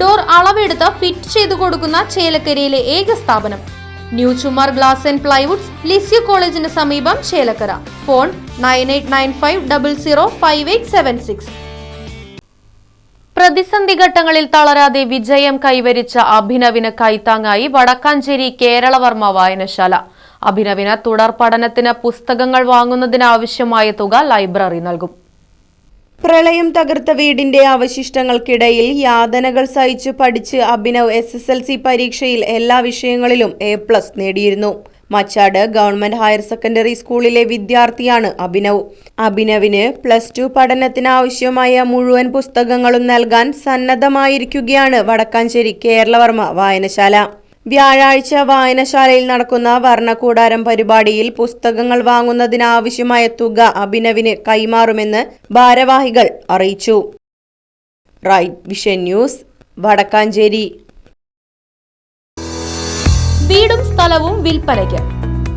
Door അളവെടുത്ത് fit ചെയ്തു കൊടുക്കുന്ന ചേലക്കരയിലെ ഏക സ്ഥാപനം. New Chumar glass and plywoods Lisieux കോളേജിന് സമീപം Chelakkara. Phone nine eight nine five double zero five eight seven six. പ്രതിസന്ധി ഘട്ടങ്ങളിൽ തളരാതെ വിജയം കൈവരിച്ച അഭിനവിന് കൈത്താങ്ങായി വടക്കാഞ്ചേരി കേരളവർമ്മ വായനശാല. അഭിനവിന് തുടർ പഠനത്തിന് പുസ്തകങ്ങൾ വാങ്ങുന്നതിനാവശ്യമായ തുക ലൈബ്രറി നൽകും. പ്രളയം തകർത്ത വീടിന്റെ അവശിഷ്ടങ്ങൾക്കിടയിൽ യാതനകൾ സഹിച്ച് പഠിച്ച് Abhinav S S L C പരീക്ഷയിൽ എല്ലാ വിഷയങ്ങളിലും എ പ്ലസ് നേടിയിരുന്നു. മച്ചാട് ഗവൺമെന്റ് ഹയർ സെക്കൻഡറി സ്കൂളിലെ വിദ്യാർത്ഥിയാണ് അഭിനവ്. അഭിനവിന് പ്ലസ് ടു പഠനത്തിനാവശ്യമായ മുഴുവൻ പുസ്തകങ്ങളും നൽകാൻ സന്നദ്ധമായിരിക്കുകയാണ് വടക്കാഞ്ചേരി കേരളവർമ്മ വായനശാല. വ്യാഴാഴ്ച വായനശാലയിൽ നടക്കുന്ന വർണക്കൂടാരം പരിപാടിയിൽ പുസ്തകങ്ങൾ വാങ്ങുന്നതിനാവശ്യമായ തുക അഭിനവിന് കൈമാറുമെന്ന് ഭാരവാഹികൾ അറിയിച്ചു. Right vision news Vadakkanchery. വീടും സ്ഥലവും വിൽപ്പനയ്ക്ക്.